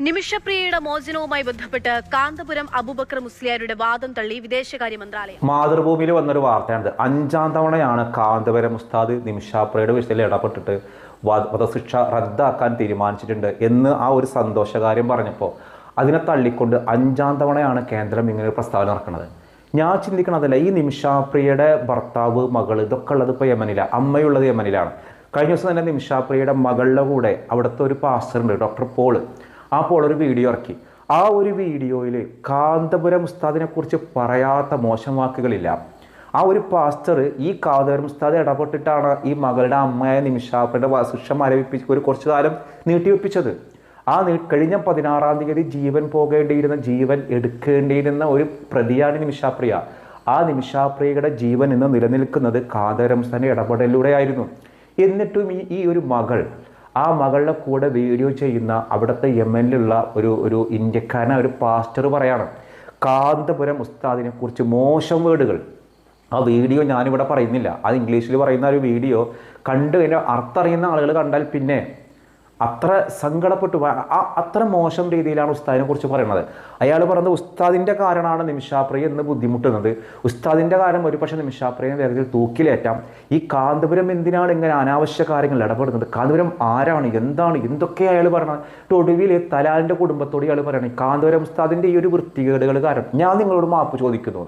നിമിഷപ്രിയയുടെ മോചനവുമായി ബന്ധപ്പെട്ട് കാന്തപുരം അബൂബക്കർ മുസ്ലിയാരുടെ വാദം തള്ളി വിദേശകാര്യ മന്ത്രാലയം. മാതൃഭൂമിയിൽ വന്നൊരു വാർത്തയാണിത്. അഞ്ചാം തവണയാണ് കാന്തപുരം ഉസ്താദ് നിമിഷപ്രിയയുടെ വിഷയത്തിൽ ഇടപെട്ടിട്ട് വധ- വധശിക്ഷ റദ്ദാക്കാൻ തീരുമാനിച്ചിട്ടുണ്ട് എന്ന് ആ ഒരു സന്തോഷകാര്യം പറഞ്ഞപ്പോൾ അതിനെ തള്ളിക്കൊണ്ട് അഞ്ചാം തവണയാണ് കേന്ദ്രം ഇങ്ങനെ പ്രസ്താവന ഇറക്കുന്നത്. ഞാൻ ചിന്തിക്കണതല്ല ഈ നിമിഷാപ്രിയയുടെ ഭർത്താവ് മകൾ ഇതൊക്കെ ഉള്ളത് ഇപ്പോൾ യമനിലാണ് അമ്മയുള്ളത് യമനിലാണ്. കഴിഞ്ഞ ദിവസം തന്നെ നിമിഷാപ്രിയയുടെ മകളുടെ കൂടെ അവിടുത്തെ ഒരു പാസ്റ്റർ ഉണ്ട് ഡോക്ടർ പോൾ. ആ പോൾ ഒരു വീഡിയോ ഇറക്കി. ആ ഒരു വീഡിയോയിൽ കാന്തപുരം ഉസ്താദിനെ കുറിച്ച് പറയാത്ത മോശം വാക്കുകളില്ല. ആ ഒരു പാസ്റ്റർ ഈ കാന്തപുരം ഉസ്താദ് ഇടപെട്ടിട്ടാണ് ഈ മകളുടെ അമ്മയായ നിമിഷാപ്രിയുടെ ശിക്ഷ മരവിപ്പിച്ച് ഒരു കുറച്ചു കാലം നീട്ടിവെപ്പിച്ചത്. ആ നീ കഴിഞ്ഞ പതിനാറാം തീയതി ജീവൻ പോകേണ്ടിയിരുന്ന ജീവൻ എടുക്കേണ്ടിയിരുന്ന ഒരു പ്രതിയാണ് നിമിഷാപ്രിയ. ആ നിമിഷാപ്രിയയുടെ ജീവൻ ഇന്ന് നിലനിൽക്കുന്നത് കാന്തപുരം ഉസ്താദിന്റെ ഇടപെടലിലൂടെയായിരുന്നു. എന്നിട്ടും ഈ ഈ ഒരു മകൾ ആ മകളുടെ കൂടെ വീഡിയോ ചെയ്യുന്ന അവിടുത്തെ യമനിലുള്ള ഒരു ഒരു ഇന്ത്യക്കാരനെ ഒരു പാസ്റ്റർ പറയാണ്. കാന്തപുരം ഉസ്താദിനെ കുറിച്ച് മോശം വേർഡുകൾ. ആ വീഡിയോ ഞാനിവിടെ പറയുന്നില്ല. അത് ഇംഗ്ലീഷിൽ പറയുന്ന ഒരു വീഡിയോ. കണ്ടു കഴിഞ്ഞാൽ അർത്ഥറിയുന്ന ആളുകൾ കണ്ടാൽ പിന്നെ അത്ര സങ്കടപ്പെട്ടു അത്ര മോശം രീതിയിലാണ് ഉസ്താദിനെ കുറിച്ച് പറയുന്നത് അയാൾ പറയുന്നത് ഉസ്താദിന്റെ കാരണമാണ് നിമിഷാപ്രിയ എന്ന് ബുദ്ധിമുട്ടുന്നത്. ഉസ്താദിന്റെ കാരണം ഒരു പക്ഷേ നിമിഷാപ്രിയെ വേഗത്തിൽ തൂക്കിലേറ്റാം. ഈ കാന്തപുരം എന്തിനാണ് ഇങ്ങനെ അനാവശ്യ കാര്യങ്ങൾ ഇടപെടുന്നത്? കാന്തപുരം ആരാണ്? എന്താണ്? എന്തൊക്കെ അയാൾ പറയണത് ഒടുവിൽ തലാലിന്റെ കുടുംബത്തോട് ഇയാൾ പറയണേ കാന്തപുരം ഉസ്താദിന്റെ ഈ ഒരു വൃത്തികേടുകൾ കാരണം ഞാൻ നിങ്ങളോട് മാപ്പ് ചോദിക്കുന്നു.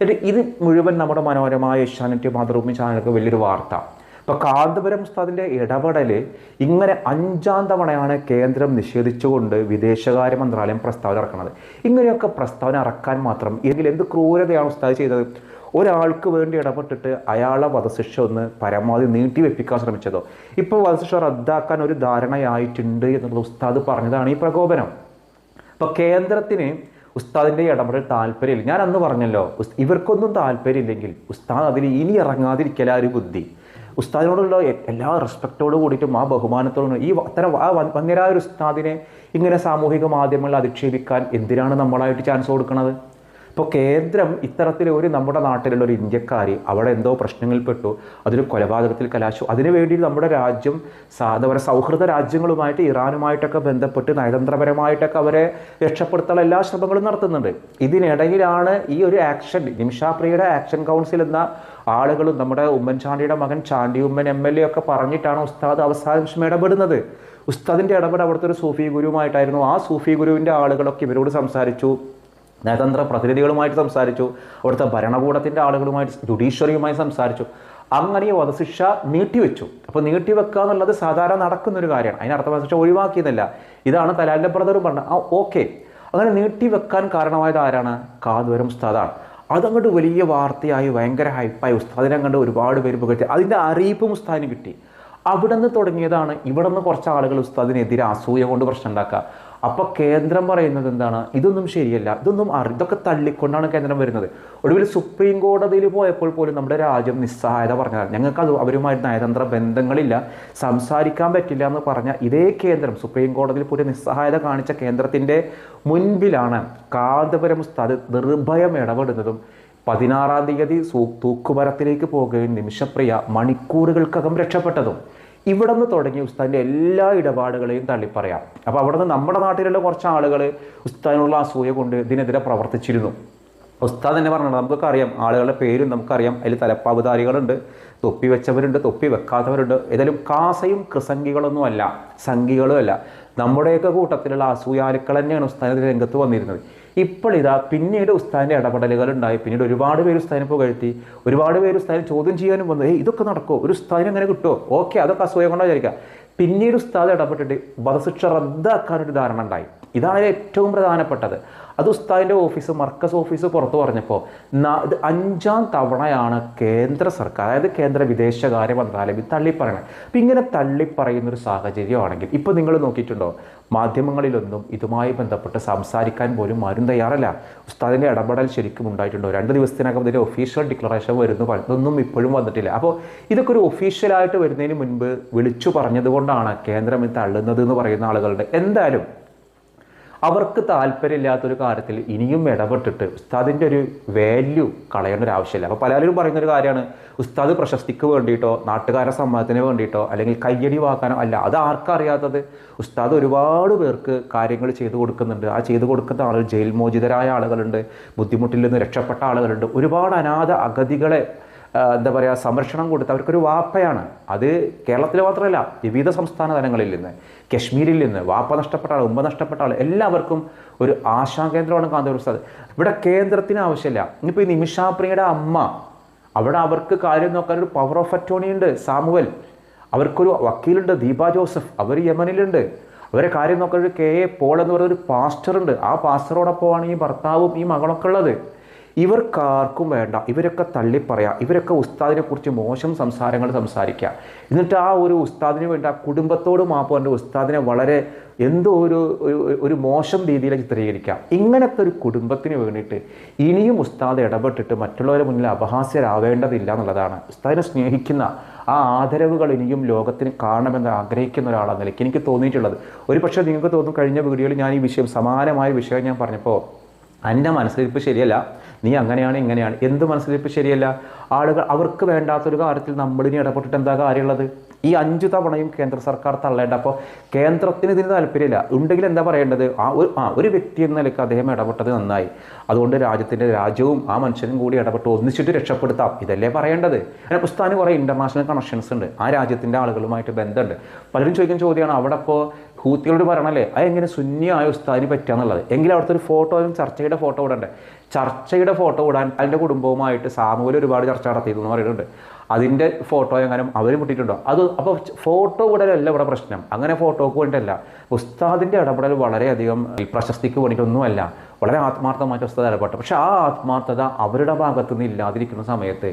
എന്നിട്ട് ഇത് മുഴുവൻ നമ്മുടെ മനോഹരമായ ഏഷ്യാനെറ്റ് മാതൃഭൂമി ചാനലൊക്കെ വലിയൊരു വാർത്ത. ഇപ്പോൾ കാന്തപുരം ഉസ്താദിന്റെ ഇടപെടൽ ഇങ്ങനെ അഞ്ചാം തവണയാണ് കേന്ദ്രം നിഷേധിച്ചുകൊണ്ട് വിദേശകാര്യ മന്ത്രാലയം പ്രസ്താവന ഇറക്കുന്നത്. ഇങ്ങനെയൊക്കെ പ്രസ്താവന ഇറക്കാൻ മാത്രം ഇതിൽ എന്ത് ക്രൂരതയാണ് ഉസ്താദ് ചെയ്തത്? ഒരാൾക്ക് വേണ്ടി ഇടപെട്ടിട്ട് അയാളെ വധശിക്ഷ ഒന്ന് പരമാവധി നീട്ടിവെപ്പിക്കാൻ ശ്രമിച്ചതോ? ഇപ്പോൾ വധശിക്ഷ റദ്ദാക്കാൻ ഒരു ധാരണയായിട്ടുണ്ട് എന്നുള്ള ഉസ്താദ് പറഞ്ഞതാണ് ഈ പ്രകോപനം. അപ്പോൾ കേന്ദ്രത്തിന് ഉസ്താദിന്റെ ഇടപെടൽ താല്പര്യമില്ല. ഞാൻ അന്ന് പറഞ്ഞല്ലോ ഇവർക്കൊന്നും താല്പര്യമില്ലെങ്കിൽ ഉസ്താദ് അതിൽ ഇനി ഇറങ്ങാതിരിക്കല ഒരു ബുദ്ധി. ഉസ്താദിനോടുള്ള എല്ലാ റെസ്പെക്റ്റോട് കൂടിയിട്ടും ആ ബഹുമാനത്തോടും ഈ അത്തരം ആ വന്നിരായ ഒരു ഉസ്താദിനെ ഇങ്ങനെ സാമൂഹിക മാധ്യമങ്ങളിൽ അധിക്ഷേപിക്കാൻ എന്തിനാണ് നമ്മളായിട്ട് ചാൻസ് കൊടുക്കുന്നത് ഇപ്പോൾ കേന്ദ്രം ഇത്തരത്തിൽ ഒരു നമ്മുടെ നാട്ടിലുള്ള ഒരു ഇന്ത്യക്കാരി അവിടെ എന്തോ പ്രശ്നങ്ങളിൽപ്പെട്ടു അതൊരു കൊലപാതകത്തിൽ കലാശു അതിനു വേണ്ടി നമ്മുടെ രാജ്യം സാധാരണ സൗഹൃദ രാജ്യങ്ങളുമായിട്ട് ഇറാനുമായിട്ടൊക്കെ ബന്ധപ്പെട്ട് നയതന്ത്രപരമായിട്ടൊക്കെ അവരെ രക്ഷപ്പെടുത്താനുള്ള എല്ലാ ശ്രമങ്ങളും നടത്തുന്നുണ്ട്. ഇതിനിടയിലാണ് ഈ ഒരു ആക്ഷൻ നിമിഷാപ്രിയയുടെ ആക്ഷൻ കൗൺസിൽ എന്ന ആളുകളും നമ്മുടെ ഉമ്മൻചാണ്ടിയുടെ മകൻ Chandy Oommen M L A ഒക്കെ പറഞ്ഞിട്ടാണ് ഉസ്താദ് അവസാന നിമിഷം ഇടപെടുന്നത്. ഉസ്താദിന്റെ ഇടപെടൽ അവിടുത്തെ ഒരു സൂഫി ഗുരുവുമായിട്ടായിരുന്നു. ആ സൂഫി ഗുരുവിന്റെ ആളുകളൊക്കെ ഇവരോട് സംസാരിച്ചു. നയതന്ത്ര പ്രതിനിധികളുമായിട്ട് സംസാരിച്ചു. അവിടുത്തെ ഭരണകൂടത്തിന്റെ ആളുകളുമായിട്ട് ജുഡീഷ്യറിയുമായി സംസാരിച്ചു. അങ്ങനെ ഈ വധശിക്ഷ നീട്ടിവെച്ചു. അപ്പോൾ നീട്ടിവെക്കുക എന്നുള്ളത് സാധാരണ നടക്കുന്നൊരു കാര്യമാണ്. അതിനർത്ഥ വധശിക്ഷ ഒഴിവാക്കിയെന്നില്ല. ഇതാണ് തലാലിന്റെ ബ്രദറും പറഞ്ഞത്. ആ ഓക്കെ. അങ്ങനെ നീട്ടിവെക്കാൻ കാരണമായത് ആരാണ്? കാതുവരം ഉസ്താദാണ്. അതങ്ങോട്ട് വലിയ വാർത്തയായി ഭയങ്കര ഹൈപ്പായി ഉസ്താദിനെ കണ്ട് ഒരുപാട് പേര് പുകഴ്ത്തി. അതിന്റെ അറിയിപ്പും ഉസ്താദിന് കിട്ടി. അവിടെ നിന്ന് തുടങ്ങിയതാണ് ഇവിടെ നിന്ന് കുറച്ച് ആളുകൾ ഉസ്താദിനെതിരെ അസൂയ കൊണ്ട് പ്രശ്നം ഉണ്ടാക്കുക. അപ്പോൾ കേന്ദ്രം പറയുന്നത് എന്താണ്? ഇതൊന്നും ശരിയല്ല. ഇതൊന്നും അറി ഇതൊക്കെ തള്ളിക്കൊണ്ടാണ് കേന്ദ്രം വരുന്നത്. ഒടുവിൽ സുപ്രീം കോടതിയിൽ പോയപ്പോൾ പോലും നമ്മുടെ രാജ്യം നിസ്സഹായത പറഞ്ഞാൽ ഞങ്ങൾക്ക് അത് അവരുമായിട്ട് നയതന്ത്ര ബന്ധങ്ങളില്ല. സംസാരിക്കാൻ പറ്റില്ല എന്ന് പറഞ്ഞ ഇതേ കേന്ദ്രം സുപ്രീം കോടതിയിൽ പോലും നിസ്സഹായത കാണിച്ച കേന്ദ്രത്തിന്റെ മുൻപിലാണ് കാന്തപുരം ഉസ്താദ് നിർഭയം ഇടപെടുന്നതും പതിനാറാം തീയതി തൂക്കുമരത്തിലേക്ക് പോകുകയും നിമിഷപ്രിയ മണിക്കൂറുകൾക്കകം രക്ഷപ്പെട്ടതും. ഇവിടെ നിന്ന് തുടങ്ങി ഉസ്താദിന്റെ എല്ലാ ഇടപാടുകളെയും തള്ളിപ്പറയാം. അപ്പോൾ അവിടെ നിന്ന് നമ്മുടെ നാട്ടിലുള്ള കുറച്ച് ആളുകൾ ഉസ്താദിനുള്ള അസൂയ കൊണ്ട് ഇതിനെതിരെ പ്രവർത്തിച്ചിരുന്നു. ഉസ്താദ് തന്നെ പറഞ്ഞത് നമുക്കൊക്കെ അറിയാം ആളുകളുടെ പേരും നമുക്കറിയാം. അതിൽ തലപ്പാവുധാരികളുണ്ട് തൊപ്പി വെച്ചവരുണ്ട് തൊപ്പി വെക്കാത്തവരുണ്ട്. ഏതായാലും കാസയും കൃസംഗികളൊന്നും അല്ല സംഘികളും അല്ല. നമ്മുടെയൊക്കെ കൂട്ടത്തിലുള്ള അസൂയാലുക്കൾ തന്നെയാണ് ഉസ്താദിന്റെ രംഗത്ത് വന്നിരുന്നത്. ഇപ്പോൾ ഇതാ പിന്നീട് ഉസ്താദിന്റെ ഇടപെടലുകൾ ഉണ്ടായി. പിന്നീട് ഒരുപാട് പേര് ഉസ്താദിനെ പുകഴ്ത്തി. ഒരുപാട് പേര് ഉസ്താദിനെ ചോദ്യം ചെയ്യാനും വന്നു. ഏയ് ഇതൊക്കെ നടക്കുമോ ഒരു ഉസ്താദിനെ അങ്ങനെ കിട്ടുമോ ഓക്കെ അതൊക്കെ അസൂയ കൊണ്ടാണ് വിചാരിക്കുക. പിന്നീട് ഉസ്താദ് ഇടപെട്ടിട്ട് വധശിക്ഷ റദ്ദാക്കാനൊരു ധാരണ ഉണ്ടായി. ഇതാണ് ഏറ്റവും പ്രധാനപ്പെട്ടത്. അത് ഉസ്താദിന്റെ ഓഫീസ് മർക്കസ് ഓഫീസ് പുറത്തു പറഞ്ഞപ്പോൾ ഇത് അഞ്ചാം തവണയാണ് കേന്ദ്ര സർക്കാർ അതായത് കേന്ദ്ര വിദേശകാര്യ മന്ത്രാലയം തള്ളിപ്പറയണത്. അപ്പം ഇങ്ങനെ തള്ളിപ്പറയുന്നൊരു സാഹചര്യമാണെങ്കിൽ ഇപ്പോൾ നിങ്ങൾ നോക്കിയിട്ടുണ്ടോ മാധ്യമങ്ങളിലൊന്നും ഇതുമായി ബന്ധപ്പെട്ട് സംസാരിക്കാൻ പോലും ആരും തയ്യാറല്ല. ഉസ്താദിന്റെ ഇടപെടൽ ശരിക്കും ഉണ്ടായിട്ടുണ്ടോ? രണ്ട് ദിവസത്തിനകം ഇതിന്റെ ഒഫീഷ്യൽ ഡിക്ലറേഷൻ വരുന്നു ഇതൊന്നും ഇപ്പോഴും വന്നിട്ടില്ല. അപ്പോൾ ഇതൊക്കെ ഒരു ഒഫീഷ്യലായിട്ട് വരുന്നതിന് മുൻപ് വിളിച്ചു പറഞ്ഞതുകൊണ്ടാണ് കേന്ദ്രം തള്ളുന്നത് എന്ന് പറയുന്ന ആളുകളുടെ എന്തായാലും അവർക്ക് താല്പര്യമില്ലാത്തൊരു കാര്യത്തിൽ ഇനിയും ഇടപെട്ടിട്ട് ഉസ്താദിന്റെ ഒരു വാല്യൂ കളയേണ്ട ഒരു ആവശ്യമില്ല. അപ്പോൾ പലരും പറയുന്ന ഒരു കാര്യമാണ് ഉസ്താദ് പ്രശസ്തിക്ക് വേണ്ടിയിട്ടോ നാട്ടുകാരുടെ സമ്മതത്തിന് വേണ്ടിയിട്ടോ അല്ലെങ്കിൽ കയ്യടി വാക്കാനോ അല്ല അത് ആർക്കറിയാത്തത്? ഉസ്താദ് ഒരുപാട് പേർക്ക് കാര്യങ്ങൾ ചെയ്തു കൊടുക്കുന്നുണ്ട്. ആ ചെയ്തു കൊടുക്കുന്ന ആളുകൾ ജയിൽ മോചിതരായ ആളുകളുണ്ട് ബുദ്ധിമുട്ടിൽ നിന്ന് രക്ഷപ്പെട്ട ആളുകളുണ്ട്. ഒരുപാട് അനാഥ അഗതികളെ എന്താ പറയുക സംരക്ഷണം കൊടുത്ത് അവർക്കൊരു വാപ്പയാണ്. അത് കേരളത്തിൽ മാത്രമല്ല വിവിധ സംസ്ഥാന തലങ്ങളിൽ നിന്ന് കശ്മീരിൽ നിന്ന് വാപ്പ നഷ്ടപ്പെട്ട ആൾ ഉമ്മ നഷ്ടപ്പെട്ട ആൾ എല്ലാവർക്കും ഒരു ആശാകേന്ദ്രമാണ് കാന്തപുരം സ്ഥലത്ത് ഇവിടെ കേന്ദ്രത്തിന് ആവശ്യമില്ല. ഇനിയിപ്പോൾ ഈ നിമിഷാപ്രിയയുടെ അമ്മ അവിടെ അവർക്ക് കാര്യം നോക്കാൻ ഒരു പവർ ഓഫ് അറ്റോണി ഉണ്ട് സാമുവൽ. അവർക്കൊരു വക്കീലുണ്ട് ദീപ ജോസഫ്. അവർ യമനിലുണ്ട്. അവരെ കാര്യം നോക്കാൻ ഒരു കെ എ പോൾ എന്ന് പറയുന്ന ഒരു പാസ്റ്റർ ഉണ്ട്. ആ പാസ്റ്ററോടൊപ്പമാണ് ഈ ഭർത്താവും ഈ മകളൊക്കെ ഉള്ളത്. ഇവർക്കാർക്കും വേണ്ട ഇവരൊക്കെ തള്ളിപ്പറയാം ഇവരൊക്കെ ഉസ്താദിനെ കുറിച്ച് മോശം സംസാരങ്ങൾ സംസാരിക്കുക എന്നിട്ട് ആ ഒരു ഉസ്താദിന് വേണ്ട ആ കുടുംബത്തോട് മാപ്പ് ഉസ്താദിനെ വളരെ എന്തോ ഒരു ഒരു- ഒരു മോശം രീതിയിൽ ചിത്രീകരിക്കാം. ഇങ്ങനത്തെ ഒരു കുടുംബത്തിന് വേണ്ടിയിട്ട് ഇനിയും ഉസ്താദ് ഇടപെട്ടിട്ട് മറ്റുള്ളവരുടെ മുന്നിൽ അപഹാസ്യരാവേണ്ടതില്ല എന്നുള്ളതാണ്. ഉസ്താദിനെ സ്നേഹിക്കുന്ന ആ ആദരവുകൾ ഇനിയും ലോകത്തിന് കാണണമെന്ന് ആഗ്രഹിക്കുന്ന ഒരാളാണ് നിലയ്ക്ക് എനിക്ക് തോന്നിയിട്ടുള്ളത്. ഒരു പക്ഷേ നിങ്ങൾക്ക് തോന്നും കഴിഞ്ഞ വീഡിയോയിൽ ഞാൻ ഈ വിഷയം സമാനമായ വിഷയം ഞാൻ പറഞ്ഞപ്പോൾ എന്റെ മനസ്സിലിരിപ്പ് ശരിയല്ല നീ അങ്ങനെയാണ് ഇങ്ങനെയാണ് എന്ത് മനസ്സിലിരിപ്പ് ശരിയല്ല? ആളുകൾ അവർക്ക് വേണ്ടാത്തൊരു കാര്യത്തിൽ നമ്മളിനി ഇടപെട്ടിട്ട് എന്താ കാര്യമുള്ളത്? ഈ അഞ്ചു തവണയും കേന്ദ്ര സർക്കാർ തള്ളേണ്ട. അപ്പോൾ കേന്ദ്രത്തിന് ഇതിന് താല്പര്യമില്ല. ഉണ്ടെങ്കിൽ എന്താ പറയേണ്ടത്? ആ ഒരു ആ ഒരു വ്യക്തി എന്ന നിലയ്ക്ക് അദ്ദേഹം ഇടപെട്ടത് നന്നായി. അതുകൊണ്ട് രാജ്യത്തിന്റെ രാജ്യവും ആ മനുഷ്യനും കൂടി ഇടപെട്ട് ഒന്നിച്ചിട്ട് രക്ഷപ്പെടുത്താം. ഇതല്ലേ പറയേണ്ടത്? അങ്ങനെ പുസ്താന് കുറേ ഇന്റർനാഷണൽ കണക്ഷൻസ് ഉണ്ട്. ആ രാജ്യത്തിന്റെ ആളുകളുമായിട്ട് ബന്ധമുണ്ട്. പലരും ചോദിക്കുന്ന ചോദ്യമാണ് അവിടെ ഇപ്പോൾ ഹൂത്തികളോട് പറയണല്ലേ? അത് എങ്ങനെ ശൂന്യമായ ഉസ്താദിന് പറ്റുകയെന്നുള്ളത് എങ്കിലും അവിടുത്തെ ഒരു ഫോട്ടോയും ചർച്ചയുടെ ഫോട്ടോ ഇടണ്ടേ ചർച്ചയുടെ ഫോട്ടോ ഇടാൻ അതിന്റെ കുടുംബവുമായിട്ട് സാമൂഹ്യം ഒരുപാട് ചർച്ച നടത്തിയിരുന്നു എന്ന് പറയുന്നുണ്ട്. അതിന്റെ ഫോട്ടോ എങ്ങനെ അവർ മുട്ടിയിട്ടുണ്ടോ? അത് അപ്പോൾ ഫോട്ടോ ഇടലല്ല ഇവിടെ പ്രശ്നം. അങ്ങനെ ഫോട്ടോക്ക് വേണ്ടിയല്ല. ഉസ്താദിന്റെ ഇടപെടൽ വളരെയധികം പ്രശസ്തിക്ക് വേണ്ടിയിട്ടൊന്നുമല്ല. വളരെ ആത്മാർത്ഥമായ സ്വസ്ഥത ഇടപെട്ടു പക്ഷെ ആ ആത്മാർത്ഥത അവരുടെ ഭാഗത്തു നിന്ന് ഇല്ലാതിരിക്കുന്ന സമയത്ത്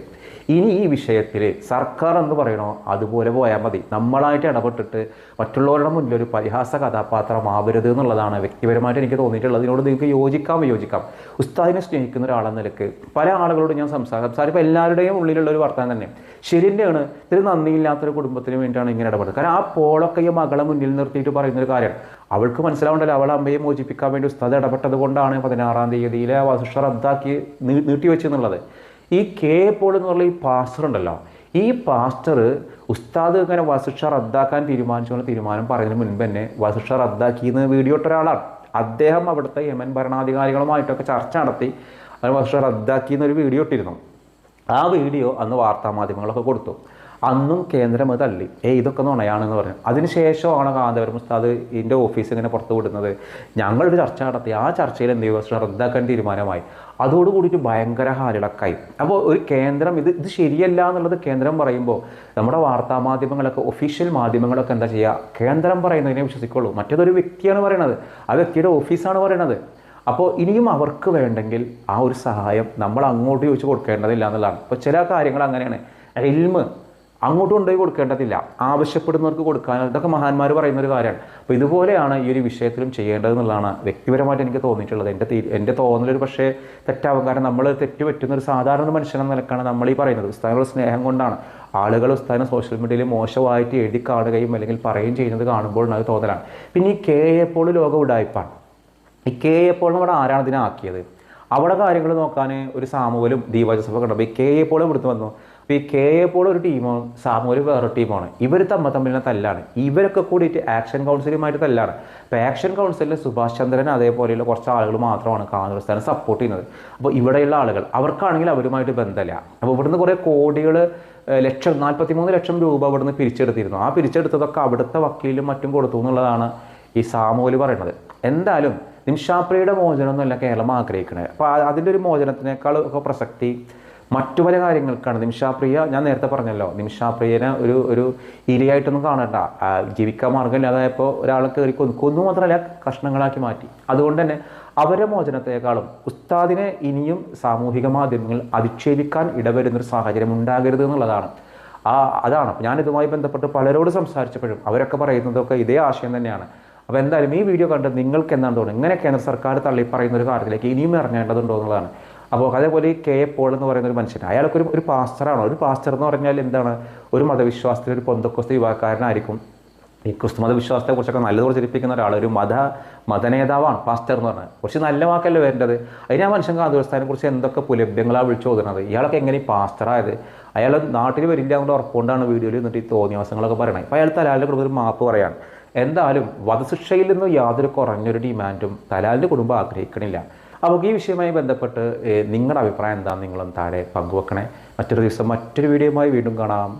ഇനി ഈ വിഷയത്തിൽ സർക്കാർ എന്ന് പറയണോ അതുപോലെ പോയാൽ മതി. നമ്മളായിട്ട് ഇടപെട്ടിട്ട് മറ്റുള്ളവരുടെ മുന്നിൽ ഒരു പരിഹാസ കഥാപാത്രമാവരുത് എന്നുള്ളതാണ് വ്യക്തിപരമായിട്ട് എനിക്ക് തോന്നിയിട്ടുള്ളത്. അതിനോട് നിങ്ങൾക്ക് യോജിക്കാം. വിയോജിക്കാം ഉസ്താദിനെ സ്നേഹിക്കുന്ന ഒരാളെന്ന നിലയ്ക്ക് പല ആളുകളോട് ഞാൻ സംസാരം സംസാരിപ്പോൾ എല്ലാവരുടെയും ഉള്ളിലുള്ള ഒരു വർത്തമാനം തന്നെ. ശരിന്റെയാണ് ഇത്തിരി നന്ദിയില്ലാത്തൊരു കുടുംബത്തിന് വേണ്ടിയിട്ടാണ് ഇങ്ങനെ ഇടപെടുന്നത്. കാരണം ആ പോളൊക്കെ ഈ മകളെ മുന്നിൽ നിർത്തിയിട്ട് പറയുന്നൊരു കാര്യമാണ്. അവൾക്ക് മനസ്സിലാവണ്ടല്ലോ അവളെ അമ്മയെ മോചിപ്പിക്കാൻ വേണ്ടി ഉസ്താദ് ഇടപെട്ടത് കൊണ്ടാണ് പതിനാറാം തീയതിയിലെ വസുഷ റദ്ദാക്കി നീട്ടിവെച്ചു എന്നുള്ളത് ഈ കെ പോൾ എന്ന് പറഞ്ഞ ഈ പാസ്റ്റർ ഉണ്ടല്ലോ ഈ പാസ്റ്റർ ഉസ്താദ് ഇങ്ങനെ വസുഷ റദ്ദാക്കാൻ തീരുമാനിച്ചുകൊണ്ട് തീരുമാനം പറയുന്നതിന് മുൻപ് തന്നെ വസുഷ റദ്ദാക്കിയെന്ന് വീഡിയോ ഇട്ട ഒരാളാണ്. അദ്ദേഹം അവിടുത്തെ യമൻ ഭരണാധികാരികളുമായിട്ടൊക്കെ ചർച്ച നടത്തി അതിന് വസുഷ റദ്ദാക്കിയെന്നൊരു വീഡിയോ ഇട്ടിരുന്നു. ആ വീഡിയോ അന്ന് വാർത്താമാധ്യമങ്ങളൊക്കെ കൊടുത്തു. അന്നും കേന്ദ്രം അത് തള്ളി ഏ ഇതൊക്കെ നുണയാണെന്ന് പറഞ്ഞു. അതിനുശേഷമാണ് കാന്തപുരം ഉസ്താദ് ഇതിന്റെ ഓഫീസ് ഇങ്ങനെ പുറത്ത് വിടുന്നത്. ഞങ്ങളൊരു ചർച്ച നടത്തി. ആ ചർച്ചയിൽ എന്ത് ചെയ്യുക റദ്ദാക്കാൻ തീരുമാനമായി. അതോടുകൂടിയിട്ട് ഭയങ്കര ഹാലിളക്കായി അപ്പോൾ ഒരു കേന്ദ്രം ഇത് ഇത് ശരിയല്ല എന്നുള്ളത് കേന്ദ്രം പറയുമ്പോൾ നമ്മുടെ വാർത്താ മാധ്യമങ്ങളൊക്കെ ഒഫീഷ്യൽ മാധ്യമങ്ങളൊക്കെ എന്താ ചെയ്യുക? കേന്ദ്രം പറയുന്നതിനെ വിശ്വസിക്കുള്ളൂ. മറ്റേതൊരു വ്യക്തിയാണ് പറയണത്. ആ വ്യക്തിയുടെ ഓഫീസാണ് പറയണത്. അപ്പോൾ ഇനിയും അവർക്ക് വേണ്ടെങ്കിൽ ആ ഒരു സഹായം നമ്മൾ അങ്ങോട്ട് ചോദിച്ച് കൊടുക്കേണ്ടതില്ല എന്നുള്ളതാണ്. അപ്പോൾ ചില കാര്യങ്ങൾ അങ്ങനെയാണ്. എൽമ് അങ്ങോട്ട് കൊണ്ടുപോയി കൊടുക്കേണ്ടതില്ല. ആവശ്യപ്പെടുന്നവർക്ക് കൊടുക്കാൻ ഇതൊക്കെ മഹാന്മാർ പറയുന്ന ഒരു കാര്യമാണ്. അപ്പോൾ ഇതുപോലെയാണ് ഈ ഒരു വിഷയത്തിലും ചെയ്യേണ്ടതെന്നുള്ളതാണ് വ്യക്തിപരമായിട്ട് എനിക്ക് തോന്നിയിട്ടുള്ളത്. എന്റെ എന്റെ തോന്നലൊരു പക്ഷേ തെറ്റാവും. കാരണം നമ്മൾ തെറ്റ് പറ്റുന്ന ഒരു സാധാരണ മനുഷ്യനെന്ന നിലക്കാണ് നമ്മൾ ഈ പറയുന്നത്. ഉസ്താദിനുള്ള സ്നേഹം കൊണ്ടാണ്. ആളുകൾ ഉസ്താദിനെ സോഷ്യൽ മീഡിയയിൽ മോശമായിട്ട് എഴുതി കാണുകയും അല്ലെങ്കിൽ പറയുകയും ചെയ്യുന്നത് കാണുമ്പോൾ അത് തോന്നലാണ്. പിന്നെ ഈ കെ എപ്പോൾ ലോക ഉടായ്പാണ്. ഈ കെ എപ്പോൾ നമ്മുടെ ആരാണ് ഇതിനെ ആക്കിയത്? അവിടെ കാര്യങ്ങൾ നോക്കാൻ ഒരു സാമൂഹലും ദീപാജസഭ കണ്ടപ്പോൾ ഈ കെ എപ്പോഴും ഇവിടുത്തെ വന്നു? അപ്പോൾ ഈ കെ എ പോൾ ഒരു ടീമാണ് സാമൂഹ്യ വേറെ ടീമാണ്. ഇവർ തമ്മ തമ്മിലുള്ള തല്ലാണ്. ഇവരൊക്കെ കൂടിയിട്ട് ആക്ഷൻ കൗൺസിലുമായിട്ട് തല്ലാണ്. അപ്പോൾ ആക്ഷൻ കൗൺസിലിൽ സുഭാഷ് ചന്ദ്രൻ അതേപോലെയുള്ള കുറച്ച് ആളുകൾ മാത്രമാണ് കാന്തസ്ഥാനം സപ്പോർട്ട് ചെയ്യുന്നത്. അപ്പോൾ ഇവിടെയുള്ള ആളുകൾ അവർക്കാണെങ്കിൽ അവരുമായിട്ട് ബന്ധമില്ല. അപ്പോൾ ഇവിടുന്ന് കുറേ കോടികൾ ലക്ഷം നാൽപ്പത്തി മൂന്ന് ലക്ഷം രൂപ ഇവിടുന്ന് പിരിച്ചെടുത്തിരുന്നു. ആ പിരിച്ചെടുത്തതൊക്കെ അവിടുത്തെ വക്കീലും മറ്റും കൊടുത്തു എന്നുള്ളതാണ് ഈ സാമൂൽ പറയുന്നത്. എന്തായാലും നിമിഷാപ്രിയുടെ മോചനമൊന്നുമല്ല കേരളം ആഗ്രഹിക്കുന്നത് അപ്പോൾ അതിന്റെ ഒരു മോചനത്തിനേക്കാൾ ഒക്കെ പ്രസക്തി മറ്റു പല കാര്യങ്ങൾക്കാണ്. നിമിഷാപ്രിയ ഞാൻ നേരത്തെ പറഞ്ഞല്ലോ നിമിഷാപ്രിയനെ ഒരു ഒരു ഇരയായിട്ടൊന്നും കാണണ്ട. ജീവിക്കാൻ ഇല്ലാതായപ്പോൾ ഒരാളെ കയറി കൊന്നു. കൊന്നു മാത്രമല്ല കഷ്ണങ്ങളാക്കി മാറ്റി. അതുകൊണ്ട് തന്നെ അവരെ മോചനത്തെക്കാളും ഉസ്താദിനെ ഇനിയും സാമൂഹിക മാധ്യമങ്ങൾ അധിക്ഷേപിക്കാൻ ഇടവരുന്നൊരു സാഹചര്യം ഉണ്ടാകരുത് എന്നുള്ളതാണ്. ആ അതാണ്. ഞാനിതുമായി ബന്ധപ്പെട്ട് പലരോട് സംസാരിച്ചപ്പോഴും അവരൊക്കെ പറയുന്നതൊക്കെ ഇതേ ആശയം തന്നെയാണ്. അപ്പോൾ എന്തായാലും ഈ വീഡിയോ കണ്ട് നിങ്ങൾക്ക് എന്താണ് തോന്നുന്നത് ഇങ്ങനെ കേന്ദ്ര സർക്കാർ തള്ളിപ്പറയുന്ന ഒരു കാര്യത്തിലേക്ക് ഇനിയും ഇറങ്ങേണ്ടതുണ്ടോ എന്നുള്ളതാണ്. അപ്പോൾ അതേപോലെ കെ എ പോൾ എന്ന് പറയുന്ന ഒരു മനുഷ്യൻ അയാൾക്ക് ഒരു ഒരു പാസ്റ്ററാണോ? ഒരു പാസ്റ്റർ എന്ന് പറഞ്ഞാൽ എന്താണ്? ഒരു മതവിശ്വാസത്തിൽ ഒരു പൊന്തക്കൊസ്ത യുവാക്കാരനായിരിക്കും ഈ ക്രിസ്തു മതവിശ്വാസത്തെക്കുറിച്ചൊക്കെ നല്ലത് പ്രചരിപ്പിക്കുന്ന ഒരാൾ ഒരു മത മതനേതാവാണ് പാസ്റ്റർ എന്ന് പറഞ്ഞത് കുറച്ച് നല്ല വാക്കല്ലേ വരേണ്ടത്? അതിന് ആ മനുഷ്യൻ കാന്തോസ്ഥാനെ കുറിച്ച് എന്തൊക്കെ പുലഭ്യങ്ങളാണ് വിളിച്ചു ഓതുന്നത് ഇയാളൊക്കെ എങ്ങനെ പാസ്റ്ററായത് അയാൾ നാട്ടിൽ വരില്ല എന്നുള്ള ഉറപ്പുകൊണ്ടാണ് വീഡിയോയിൽ നിന്നിട്ട് ഈ തോന്നിയാസങ്ങളൊക്കെ പറയണത്. അപ്പോൾ അയാൾ തലാലിന്റെ കുടുംബം ഒരു മാപ്പ് പറയാണ്. എന്തായാലും വധശിക്ഷയിൽ നിന്ന് യാതൊരു കുറഞ്ഞൊരു ഡിമാൻഡും തലാലിന്റെ കുടുംബം ആഗ്രഹിക്കണില്ല. അപ്പോൾ ഈ വിഷയവുമായി ബന്ധപ്പെട്ട് നിങ്ങളുടെ അഭിപ്രായം എന്താണെന്ന് നിങ്ങളും താഴെ പങ്കുവെക്കണേ. മറ്റൊരു ദിവസം മറ്റൊരു വീഡിയോയുമായി വീണ്ടും കാണാം.